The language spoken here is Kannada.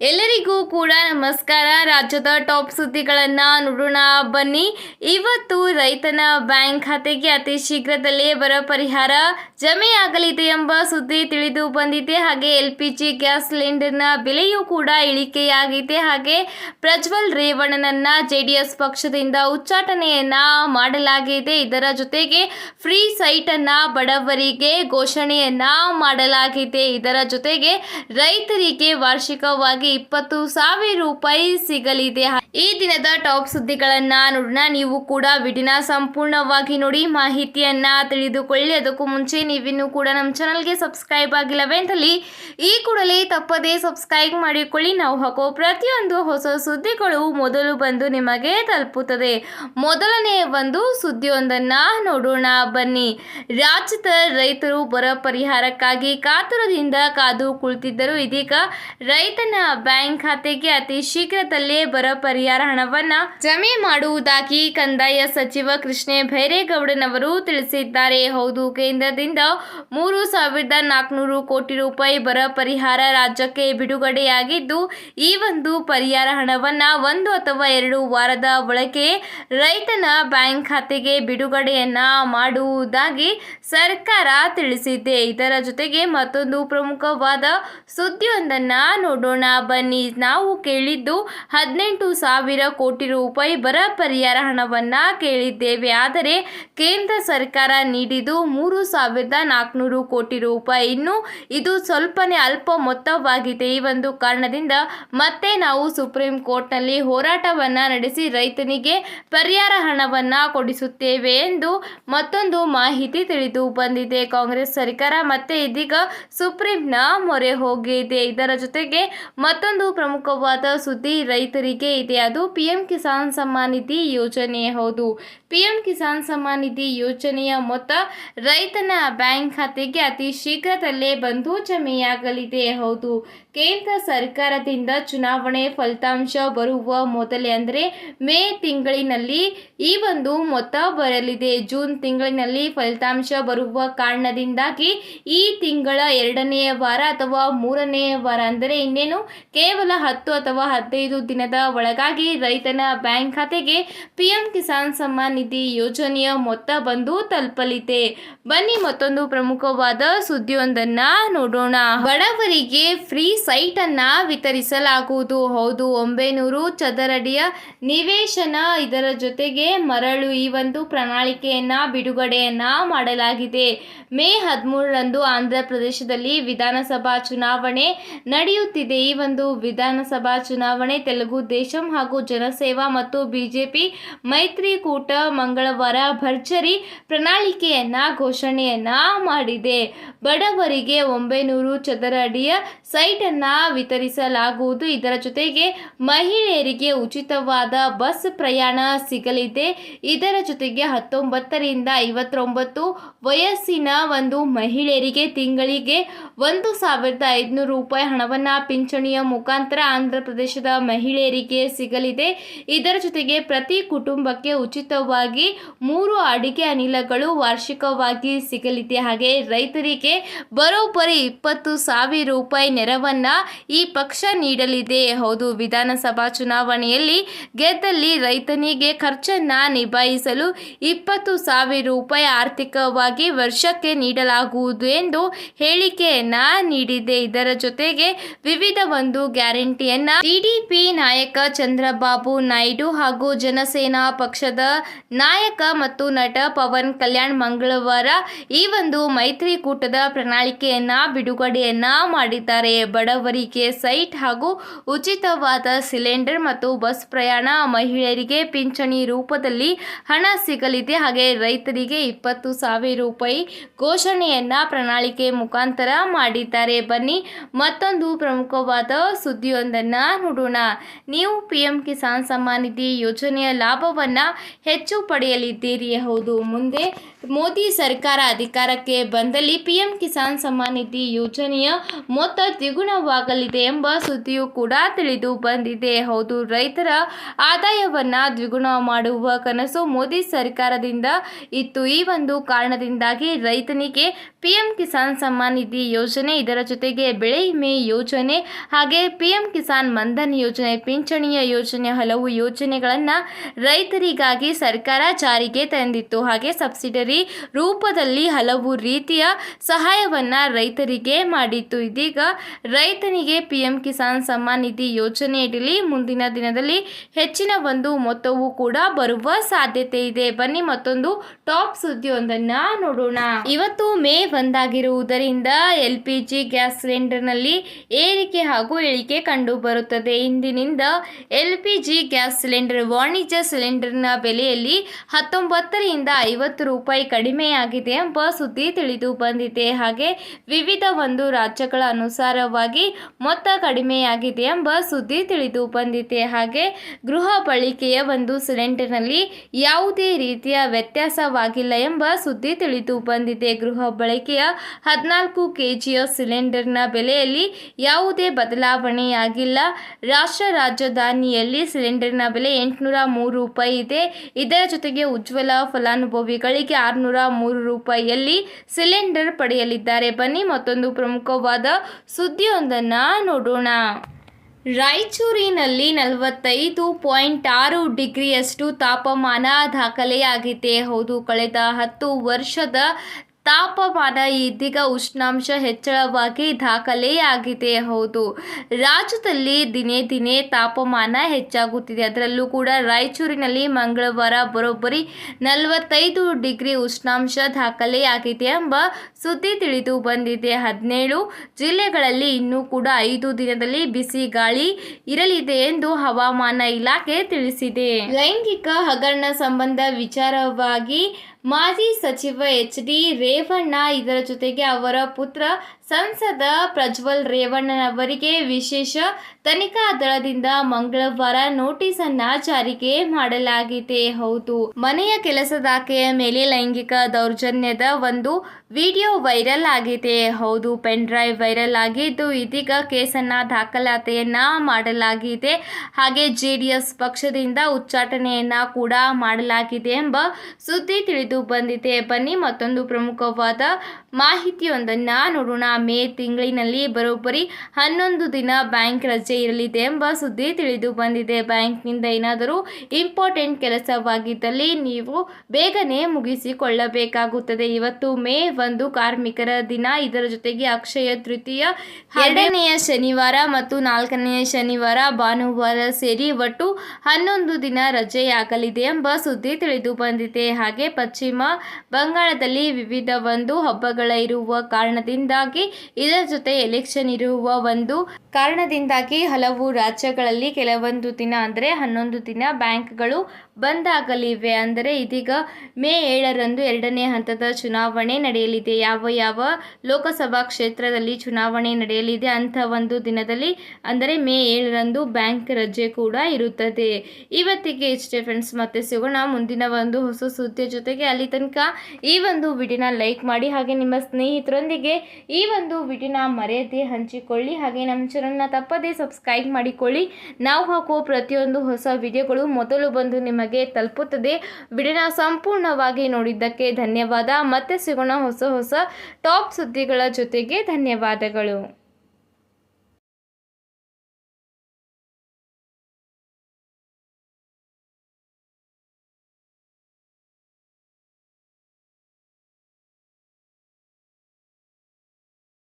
ಎಲ್ಲರಿಗೂ ಕೂಡ ನಮಸ್ಕಾರ. ರಾಜ್ಯದ ಟಾಪ್ ಸುದ್ದಿಗಳನ್ನು ನೋಡೋಣ. ಬನ್ನಿ. ಇವತ್ತು ರೈತನ ಬ್ಯಾಂಕ್ ಖಾತೆಗೆ ಅತಿ ಶೀಘ್ರದಲ್ಲೇ ಬರ ಪರಿಹಾರ ಜಮೆಯಾಗಲಿದೆ ಎಂಬ ಸುದ್ದಿ ತಿಳಿದು ಬಂದಿದೆ. ಹಾಗೆ ಎಲ್ ಪಿ ಜಿ ಗ್ಯಾಸ್ ಸಿಲಿಂಡರ್ನ ಬೆಲೆಯೂ ಕೂಡ ಇಳಿಕೆಯಾಗಿದೆ. ಹಾಗೆ ಪ್ರಜ್ವಲ್ ರೇವಣ್ಣನನ್ನ ಎಸ್ ಪಕ್ಷದಿಂದ ಉಚ್ಚಾಟನೆಯನ್ನ ಮಾಡಲಾಗಿದೆ. ಇದರ ಜೊತೆಗೆ ಫ್ರೀ ಸೈಟನ್ನು ಬಡವರಿಗೆ ಘೋಷಣೆಯನ್ನ ಮಾಡಲಾಗಿದೆ. ಇದರ ಜೊತೆಗೆ ರೈತರಿಗೆ ವಾರ್ಷಿಕವಾಗಿ ಇಪ್ಪತ್ತು ಸಾವಿರ ರೂಪಾಯಿ ಸಿಗಲಿದೆ. ಈ ದಿನದ ಟಾಪ್ ಸುದ್ದಿಗಳನ್ನ ನೋಡೋಣ. ನೀವು ಕೂಡ ವಿಡಿನ ಸಂಪೂರ್ಣವಾಗಿ ನೋಡಿ, ಮಾಹಿತಿಯನ್ನ ತಿಳಿದುಕೊಳ್ಳಿ ಅದಕ್ಕೂ ಮುಂಚೆ ನೀವಿನ್ನೂ ಕೂಡ ನಮ್ಮ ಚಾನಲ್ಗೆ ಸಬ್ಸ್ಕ್ರೈಬ್ ಆಗಿಲ್ಲವೇ ಅಂತಲ್ಲಿ ಈ ಕೂಡಲೇ ತಪ್ಪದೇ ಸಬ್ಸ್ಕ್ರೈಬ್ ಮಾಡಿಕೊಳ್ಳಿ. ನಾವು ಹಾಕೋ ಪ್ರತಿಯೊಂದು ಹೊಸ ಸುದ್ದಿಗಳು ಮೊದಲು ಬಂದು ನಿಮಗೆ ತಲುಪುತ್ತದೆ. ಮೊದಲನೇ ಒಂದು ಸುದ್ದಿಯೊಂದನ್ನ ನೋಡೋಣ. ಬನ್ನಿ. ರಾಜ್ಯದ ರೈತರು ಬರ ಪರಿಹಾರಕ್ಕಾಗಿ ಕಾತುರದಿಂದ ಕಾದು ಕುಳಿತಿದ್ದರು. ಇದೀಗ ರೈತನ ಬ್ಯಾಂಕ್ ಖಾತೆಗೆ ಅತಿ ಶೀಘ್ರದಲ್ಲೇ ಬರ ಪರಿಹಾರ ಹಣವನ್ನ ಜಮೆ ಮಾಡುವುದಾಗಿ ಕಂದಾಯ ಸಚಿವ ಕೃಷ್ಣ ಭೈರೇಗೌಡನವರು ತಿಳಿಸಿದ್ದಾರೆ. ಹೌದು, ಕೇಂದ್ರದಿಂದ ಮೂರು ಸಾವಿರದ ನಾಲ್ಕುನೂರು ಕೋಟಿ ರೂಪಾಯಿ ಬರ ಪರಿಹಾರ ರಾಜ್ಯಕ್ಕೆ ಬಿಡುಗಡೆಯಾಗಿದ್ದು, ಈ ಒಂದು ಪರಿಹಾರ ಹಣವನ್ನ ಒಂದು ಅಥವಾ ಎರಡು ವಾರದ ಒಳಗೆ ರೈತನ ಬ್ಯಾಂಕ್ ಖಾತೆಗೆ ಬಿಡುಗಡೆಯನ್ನ ಮಾಡುವುದಾಗಿ ಸರ್ಕಾರ ತಿಳಿಸಿದೆ. ಇದರ ಜೊತೆಗೆ ಮತ್ತೊಂದು ಪ್ರಮುಖವಾದ ಸುದ್ದಿಯೊಂದನ್ನ ನೋಡೋಣ. ಬನ್ನಿ. ನಾವು ಕೇಳಿದ್ದು ಹದಿನೆಂಟು ಸಾವಿರ ಕೋಟಿ ರೂಪಾಯಿ ಬರ ಪರಿಹಾರ ಹಣವನ್ನು ಕೇಳಿದ್ದೇವೆ. ಆದರೆ ಕೇಂದ್ರ ಸರ್ಕಾರ ನೀಡಿದ್ದು ಮೂರು ಸಾವಿರದ ನಾಲ್ಕುನೂರು ಕೋಟಿ ರೂಪಾಯಿ. ಇನ್ನು ಇದು ಸ್ವಲ್ಪನೇ ಅಲ್ಪ ಮೊತ್ತವಾಗಿದೆ. ಈ ಒಂದು ಕಾರಣದಿಂದ ಮತ್ತೆ ನಾವು ಸುಪ್ರೀಂ ಕೋರ್ಟ್ನಲ್ಲಿ ಹೋರಾಟವನ್ನು ನಡೆಸಿ ರೈತನಿಗೆ ಪರಿಹಾರ ಹಣವನ್ನು ಕೊಡಿಸುತ್ತೇವೆ ಎಂದು ಮತ್ತೊಂದು ಮಾಹಿತಿ ತಿಳಿದು ಬಂದಿದೆ. ಕಾಂಗ್ರೆಸ್ ಸರ್ಕಾರ ಮತ್ತೆ ಇದೀಗ ಸುಪ್ರೀಂನ ಮೊರೆ ಹೋಗಿದೆ. ಇದರ ಜೊತೆಗೆ ಮತ್ತೊಂದು ಪ್ರಮುಖವಾದ ಸುದ್ದಿ ರೈತರಿಗೆ ಇದೆ. ಅದು ಪಿಎಂ ಕಿಸಾನ್ ಸಮ್ಮಾನ್ ನಿಧಿ ಯೋಜನೆ. ಹೌದು. ಪಿಎಂ ಕಿಸಾನ್ ಸಮ್ಮಾನ್ ನಿಧಿ ಯೋಜನೆಯ ಮೊತ್ತ ರೈತನ ಬ್ಯಾಂಕ್ ಖಾತೆಗೆ ಅತಿ ಶೀಘ್ರದಲ್ಲೇ ಬಂದು ಜಮೆಯಾಗಲಿದೆ. ಹೌದು, ಕೇಂದ್ರ ಸರ್ಕಾರದಿಂದ ಚುನಾವಣೆ ಫಲಿತಾಂಶ ಬರುವ ಮೊದಲೇ ಅಂದರೆ ಮೇ ತಿಂಗಳಿನಲ್ಲಿ ಈ ಒಂದು ಮೊತ್ತ ಬರಲಿದೆ. ಜೂನ್ ತಿಂಗಳಿನಲ್ಲಿ ಫಲಿತಾಂಶ ಬರುವ ಕಾರಣದಿಂದಾಗಿ ಈ ತಿಂಗಳ ಎರಡನೆಯ ವಾರ ಅಥವಾ ಮೂರನೆಯ ವಾರ ಅಂದರೆ ಇನ್ನೇನು ಕೇವಲ ಹತ್ತು ಅಥವಾ ಹದಿನೈದು ದಿನದ ಒಳಗಾಗಿ ರೈತನ ಬ್ಯಾಂಕ್ ಖಾತೆಗೆ ಪಿಎಂ ಕಿಸಾನ್ ಸಮ್ಮಾನ್ ನಿಧಿ ಯೋಜನೆಯ ಮೊತ್ತ ಬಂದು ತಲುಪಲಿದೆ. ಬನ್ನಿ ಮತ್ತೊಂದು ಪ್ರಮುಖವಾದ ಸುದ್ದಿಯೊಂದನ್ನ ನೋಡೋಣ. ಬಡವರಿಗೆ ಫ್ರೀ ಸೈಟ್ ಅನ್ನ ವಿತರಿಸಲಾಗುವುದು. ಹೌದು, ಒಂಬೈನೂರು ಚದರಡಿಯ ನಿವೇಶನ ಇದರ ಜೊತೆಗೆ ಮರಳು ಈ ಒಂದು ಪ್ರಣಾಳಿಕೆಯನ್ನ ಬಿಡುಗಡೆಯನ್ನ ಮಾಡಲಾಗಿದೆ. ಮೇ ಹದಿಮೂರರಂದು ಆಂಧ್ರ ಪ್ರದೇಶದಲ್ಲಿ ವಿಧಾನಸಭಾ ಚುನಾವಣೆ ನಡೆಯುತ್ತಿದೆ. ಈ ಒಂದು ವಿಧಾನಸಭಾ ಚುನಾವಣೆ ತೆಲುಗು ದೇಶಂ ಹಾಗೂ ಜನಸೇವಾ ಮತ್ತು ಬಿಜೆಪಿ ಮೈತ್ರಿಕೂಟ ಮಂಗಳವಾರ ಭರ್ಜರಿ ಪ್ರಣಾಳಿಕೆಯನ್ನ, ಘೋಷಣೆಯನ್ನ ಮಾಡಿದೆ. ಬಡವರಿಗೆ ಒಂಬೈನೂರು ಚದರ ಅಡಿಯ ಸೈಟ್ ಅನ್ನ ವಿತರಿಸಲಾಗುವುದು. ಇದರ ಜೊತೆಗೆ ಮಹಿಳೆಯರಿಗೆ ಉಚಿತವಾದ ಬಸ್ ಪ್ರಯಾಣ ಸಿಗಲಿದೆ. ಇದರ ಜೊತೆಗೆ ಹತ್ತೊಂಬತ್ತರಿಂದ ಐವತ್ತೊಂಬತ್ತು ವಯಸ್ಸಿನ ಒಂದು ಮಹಿಳೆಯರಿಗೆ ತಿಂಗಳಿಗೆ ಒಂದು ಸಾವಿರದ ಐದುನೂರು ರೂಪಾಯಿ ಹಣವನ್ನು ಪಿಂಚಣಿಯ ಮುಖಾಂತರ ಆಂಧ್ರ ಪ್ರದೇಶದ ಮಹಿಳೆಯರಿಗೆ ಸಿಗಲಿದೆ. ಇದರ ಜೊತೆಗೆ ಪ್ರತಿ ಕುಟುಂಬಕ್ಕೆ ಉಚಿತವಾಗಿ ಮೂರು ಅಡಿಕೆ ಅನಿಲಗಳು ವಾರ್ಷಿಕವಾಗಿ ಸಿಗಲಿದೆ. ಹಾಗೆ ರೈತರಿಗೆ ಬರೋಬ್ಬರಿ ಇಪ್ಪತ್ತು ಸಾವಿರ ರೂಪಾಯಿ ನೆರವನ್ನ ಈ ಪಕ್ಷ ನೀಡಲಿದೆ. ಹೌದು, ವಿಧಾನಸಭಾ ಚುನಾವಣೆಯಲ್ಲಿ ಗೆದ್ದಲ್ಲಿ ರೈತನಿಗೆ ಖರ್ಚನ್ನ ನಿಭಾಯಿಸಲು ಇಪ್ಪತ್ತು ಸಾವಿರ ರೂಪಾಯಿ ಆರ್ಥಿಕವಾಗಿ ವರ್ಷಕ್ಕೆ ನೀಡಲಾಗುವುದು ಎಂದು ಹೇಳಿಕೆಯನ್ನ ನೀಡಿದೆ. ಇದರ ಜೊತೆಗೆ ವಿವಿಧ ಒಂದು ಗ್ಯಾರಂಟಿಯನ್ನ ಟಿಡಿಪಿ ನಾಯಕ ಚಂದ್ರಬಾಬು ನಾಯ್ಡು ಹಾಗೂ ಜನಸೇನಾ ಪಕ್ಷದ ನಾಯಕ ಮತ್ತು ನಟ ಪವನ್ ಕಲ್ಯಾಣ್ ಮಂಗಳವಾರ ಈ ಒಂದು ಮೈತ್ರಿಕೂಟದ ಪ್ರಣಾಳಿಕೆಯನ್ನ, ಬಿಡುಗಡೆಯನ್ನ ಮಾಡಿದ್ದಾರೆ. ಬಡವರಿಗೆ ಸೈಟ್ ಹಾಗೂ ಉಚಿತವಾದ ಸಿಲಿಂಡರ್ ಮತ್ತು ಬಸ್ ಪ್ರಯಾಣ, ಮಹಿಳೆಯರಿಗೆ ಪಿಂಚಣಿ ರೂಪದಲ್ಲಿ ಹಣ ಸಿಗಲಿದೆ. ಹಾಗೆ ರೈತರಿಗೆ ಇಪ್ಪತ್ತು ಸಾವಿರ ರೂಪಾಯಿ ಘೋಷಣೆಯನ್ನ ಪ್ರಣಾಳಿಕೆ ಮುಖಾಂತರ ಮಾಡಿದ್ದಾರೆ. ಬನ್ನಿ ಮತ್ತೊಂದು ಪ್ರಮುಖವಾದ ಸುದ್ದಿಯೊಂದನ್ನು ನೋಡೋಣ. ನೀವು ಪಿಎಂ ಕಿಸಾನ್ ಸಮ್ಮಾನ್ ನಿಧಿ ಯೋಜನೆಯ ಲಾಭವನ್ನು ಹೆಚ್ಚು ಪಡೆಯಲಿದ್ದೀರಿ? ಹೌದು. ಮುಂದೆ ಮೋದಿ ಸರ್ಕಾರ ಅಧಿಕಾರಕ್ಕೆ ಬಂದಲ್ಲಿ ಪಿಎಂ ಕಿಸಾನ್ ಸಮ್ಮಾನ್ ನಿಧಿ ಯೋಜನೆಯ ಮೊತ್ತ ದ್ವಿಗುಣವಾಗಲಿದೆ ಎಂಬ ಸುದ್ದಿಯೂ ಕೂಡ ತಿಳಿದು ಬಂದಿದೆ. ಹೌದು, ರೈತರ ಆದಾಯವನ್ನು ದ್ವಿಗುಣ ಮಾಡುವ ಕನಸು ಮೋದಿ ಸರ್ಕಾರದಿಂದ ಇತ್ತು. ಈ ಒಂದು ಕಾರಣದಿಂದಾಗಿ ರೈತನಿಗೆ ಪಿಎಂ ಕಿಸಾನ್ ಸಮ್ಮಾನ್ ನಿಧಿ ಯೋಜನೆ, ಇದರ ಜೊತೆಗೆ ಬೆಳೆ ವಿಮೆ ಯೋಜನೆ ಹಾಗೆ ಪಿಎಂ ಕಿಸಾನ್ ಮನ್ಧನ್ ಯೋಜನೆ, ಪಿಂಚಣಿಯ ಯೋಜನೆ ಹಲವು ಯೋಜನೆಗಳನ್ನು ರೈತರಿಗಾಗಿ ಸರ್ಕಾರ ಜಾರಿಗೆ ತಂದಿತ್ತು. ಹಾಗೆ ಸಬ್ಸಿಡರಿ ರೂಪದಲ್ಲಿ ಹಲವು ರೀತಿಯ ಸಹಾಯವನ್ನ ರೈತರಿಗೆ ಮಾಡಿತ್ತು. ಇದೀಗ ರೈತನಿಗೆ ಪಿಎಂ ಕಿಸಾನ್ ಸಮ್ಮಾನ್ ನಿಧಿ ಯೋಜನೆಯಡಿಲಿ ಮುಂದಿನ ದಿನದಲ್ಲಿ ಹೆಚ್ಚಿನ ಒಂದು ಮೊತ್ತವು ಕೂಡ ಬರುವ ಸಾಧ್ಯತೆ ಇದೆ. ಬನ್ನಿ ಮತ್ತೊಂದು ಟಾಪ್ ಸುದ್ದಿಯೊಂದನ್ನ ನೋಡೋಣ. ಇವತ್ತು ಮೇ ಒಂದಾಗಿರುವುದರಿಂದ ಎಲ್ ಪಿ ಜಿ ಗ್ಯಾಸ್ ಸಿಲಿಂಡರ್ನಲ್ಲಿ ಏರಿಕೆ ಹಾಗೂ ಇಳಿಕೆ ಕಂಡು ಬರುತ್ತದೆ. ಇಂದಿನಿಂದ L P G gas cylinder ವಾಣಿಜ್ಯ ಸಿಲಿಂಡರ್ನ ಬೆಲೆಯಲ್ಲಿ ಹತ್ತೊಂಬತ್ತರಿಂದ ಐವತ್ತು ರೂಪಾಯಿ ಕಡಿಮೆಯಾಗಿದೆ ಎಂಬ ಸುದ್ದಿ ತಿಳಿದು ಬಂದಿದೆ. ಹಾಗೆ ವಿವಿಧ ಒಂದು ರಾಜ್ಯಗಳ ಅನುಸಾರವಾಗಿ ಮೊತ್ತ ಕಡಿಮೆಯಾಗಿದೆ ಎಂಬ ಸುದ್ದಿ ತಿಳಿದು ಬಂದಿದೆ. ಹಾಗೆ ಗೃಹ ಬಳಕೆಯ ಒಂದು ಸಿಲಿಂಡರ್ನಲ್ಲಿ ಯಾವುದೇ ರೀತಿಯ ವ್ಯತ್ಯಾಸವಾಗಿಲ್ಲ ಎಂಬ ಸುದ್ದಿ ತಿಳಿದು ಬಂದಿದೆ. ಗೃಹ ಬಳಕೆಯ ಹದಿನಾಲ್ಕು ಕೆಜಿಯ ಸಿಲಿಂಡರ್ನ ಬೆಲೆಯಲ್ಲಿ ಯಾವುದೇ ಬದಲಾವಣೆಯಾಗಿಲ್ಲ. ರಾಷ್ಟ್ರ ರಾಜಧಾನಿಯಲ್ಲಿ ಸಿಲಿಂಡರ್ನ ಬೆಲೆ ಎಂಟುನೂರ ಮೂರು ರೂಪಾಯಿ ಇದೆ. ಇದರ ಜೊತೆಗೆ ಉಜ್ವಲ ಫಲಾನುಭವಿಗಳಿಗೆ ಆರುನೂರ ಮೂರು ರೂಪಾಯಿಯಲ್ಲಿ ಸಿಲಿಂಡರ್ ಪಡೆಯಲಿದ್ದಾರೆ. ಬನ್ನಿ ಮತ್ತೊಂದು ಪ್ರಮುಖವಾದ ಸುದ್ದಿಯೊಂದನ್ನ ನೋಡೋಣ. ರಾಯಚೂರಿನಲ್ಲಿ ನಲವತ್ತೈದು ಪಾಯಿಂಟ್ ಆರು ಡಿಗ್ರಿಯಷ್ಟು ತಾಪಮಾನ ದಾಖಲೆಯಾಗಿದೆ. ಹೌದು, ಕಳೆದ ಹತ್ತು ವರ್ಷದ ತಾಪಮಾನ ಇದೀಗ ಉಷ್ಣಾಂಶ ಹೆಚ್ಚಳವಾಗಿ ದಾಖಲೆಯಾಗಿದೆ. ಹೌದು, ರಾಜ್ಯದಲ್ಲಿ ದಿನೇ ದಿನೇ ತಾಪಮಾನ ಹೆಚ್ಚಾಗುತ್ತಿದೆ. ಅದರಲ್ಲೂ ಕೂಡ ರಾಯಚೂರಿನಲ್ಲಿ ಮಂಗಳವಾರ ಬರೋಬ್ಬರಿ ನಲವತ್ತೈದು ಡಿಗ್ರಿ ಉಷ್ಣಾಂಶ ದಾಖಲೆಯಾಗಿದೆ ಎಂಬ ಸುದ್ದಿ ತಿಳಿದು ಬಂದಿದೆ. ಹದಿನೇಳು ಜಿಲ್ಲೆಗಳಲ್ಲಿ ಇನ್ನೂ ಕೂಡ ಐದು ದಿನದಲ್ಲಿ ಬಿಸಿ ಗಾಳಿ ಇರಲಿದೆ ಎಂದು ಹವಾಮಾನ ಇಲಾಖೆ ತಿಳಿಸಿದೆ. ಲೈಂಗಿಕ ಹಗರಣ ಸಂಬಂಧ ವಿಚಾರವಾಗಿ ಮಾಜಿ ಸಚಿವ ಎಚ್ ಡಿ ರೇವಣ್ಣ ಇದರ ಜೊತೆಗೆ ಅವರ ಪುತ್ರ ಸಂಸದ ಪ್ರಜ್ವಲ್ ರೇವಣ್ಣನವರಿಗೆ ವಿಶೇಷ ತನಿಖಾ ದಳದಿಂದ ಮಂಗಳವಾರ ನೋಟಿಸ್ ಅನ್ನ ಜಾರಿಗೆ ಮಾಡಲಾಗಿದೆ. ಹೌದು, ಮನೆಯ ಕೆಲಸದಾಕೆಯ ಮೇಲೆ ಲೈಂಗಿಕ ದೌರ್ಜನ್ಯದ ಒಂದು ವಿಡಿಯೋ ವೈರಲ್ ಆಗಿದೆ. ಹೌದು, ಪೆನ್ ಡ್ರೈವ್ ವೈರಲ್ ಆಗಿದ್ದು ಇದೀಗ ಕೇಸನ್ನ ದಾಖಲಾತಿಯನ್ನ ಮಾಡಲಾಗಿದೆ. ಹಾಗೆ ಜೆಡಿಎಸ್ ಪಕ್ಷದಿಂದ ಉಚ್ಚಾಟನೆಯನ್ನ ಕೂಡ ಮಾಡಲಾಗಿದೆ ಎಂಬ ಸುದ್ದಿ ತಿಳಿದು ಬಂದಿದೆ. ಬನ್ನಿ ಮತ್ತೊಂದು ಪ್ರಮುಖವಾದ ಮಾಹಿತಿಯೊಂದನ್ನ ನೋಡೋಣ. ಮೇ ತಿಂಗಳಿನಲ್ಲಿ ಬರೋಬ್ಬರಿ ಹನ್ನೊಂದು ದಿನ ಬ್ಯಾಂಕ್ ರಜೆ ಇರಲಿದೆ ಎಂಬ ಸುದ್ದಿ ತಿಳಿದು ಬಂದಿದೆ. ಬ್ಯಾಂಕ್ನಿಂದ ಏನಾದರೂ ಇಂಪಾರ್ಟೆಂಟ್ ಕೆಲಸವಾಗಿದ್ದಲ್ಲಿ ನೀವು ಬೇಗನೆ ಮುಗಿಸಿಕೊಳ್ಳಬೇಕಾಗುತ್ತದೆ. ಇವತ್ತು ಮೇ ಒಂದು ಕಾರ್ಮಿಕರ ದಿನ. ಇದರ ಜೊತೆಗೆ ಅಕ್ಷಯ ತೃತೀಯ, ಎರಡನೆಯ ಶನಿವಾರ ಮತ್ತು ನಾಲ್ಕನೆಯ ಶನಿವಾರ ಭಾನುವಾರ ಸೇರಿ ಒಟ್ಟು ಹನ್ನೊಂದು ದಿನ ರಜೆಯಾಗಲಿದೆ ಎಂಬ ಸುದ್ದಿ ತಿಳಿದು ಬಂದಿದೆ. ಹಾಗೆ ಪಶ್ಚಿಮ ಬಂಗಾಳದಲ್ಲಿ ವಿವಿಧ ಒಂದು ಹಬ್ಬಗಳ ಇರುವ ಕಾರಣದಿಂದಾಗಿ ಇದರ ಜೊತೆ ಎಲೆಕ್ಷನ್ ಇರುವ ಒಂದು ಕಾರಣದಿಂದಾಗಿ ಹಲವು ರಾಜ್ಯಗಳಲ್ಲಿ ಕೆಲವೊಂದು ದಿನ ಅಂದರೆ ಹನ್ನೊಂದು ದಿನ ಬ್ಯಾಂಕ್ಗಳು ಬಂದ್ ಆಗಲಿವೆ ಅಂದರೆ ಇದೀಗ ಮೇ ಏಳರಂದು ಎರಡನೇ ಹಂತದ ಚುನಾವಣೆ ನಡೆಯಲಿದೆ. ಯಾವ ಯಾವ ಲೋಕಸಭಾ ಕ್ಷೇತ್ರದಲ್ಲಿ ಚುನಾವಣೆ ನಡೆಯಲಿದೆ ಅಂಥ ಒಂದು ದಿನದಲ್ಲಿ ಅಂದರೆ ಮೇ ಏಳರಂದು ಬ್ಯಾಂಕ್ ರಜೆ ಕೂಡ ಇರುತ್ತದೆ. ಇವತ್ತಿಗೆ ಇಷ್ಟೇ ಫ್ರೆಂಡ್ಸ್, ಮತ್ತೆ ಸಿಗೋಣ ಮುಂದಿನ ಒಂದು ಹೊಸ ಸುದ್ದಿಯ ಜೊತೆಗೆ. ಅಲ್ಲಿ ತನಕ ಈ ಒಂದು ವಿಡಿಯೋನ ಲೈಕ್ ಮಾಡಿ, ಹಾಗೆ ನಿಮ್ಮ ಸ್ನೇಹಿತರೊಂದಿಗೆ ಈ ಒಂದು ವಿಡಿಯೋನ ಮರೆಯದೆ ಹಂಚಿಕೊಳ್ಳಿ, ಹಾಗೆ ನಮ್ಮ ಚಾನಲ್ನ ತಪ್ಪದೇ ಸಬ್ಸ್ಕ್ರೈಬ್ ಮಾಡಿಕೊಳ್ಳಿ. ನಾವು ಹಾಕುವ ಪ್ರತಿಯೊಂದು ಹೊಸ ವಿಡಿಯೋಗಳು ಮೊದಲು ಬಂದು ನಿಮಗೆ ತಲುಪುತ್ತದೆ. ವಿಡಿಯೋನ ಸಂಪೂರ್ಣವಾಗಿ ನೋಡಿದ್ದಕ್ಕೆ ಧನ್ಯವಾದ. ಮತ್ತೆ ಸಿಗೋಣ ಹೊಸ ಹೊಸ ಟಾಪ್ ಸುದ್ದಿಗಳ ಜೊತೆಗೆ ಧನ್ಯವಾದಗಳು.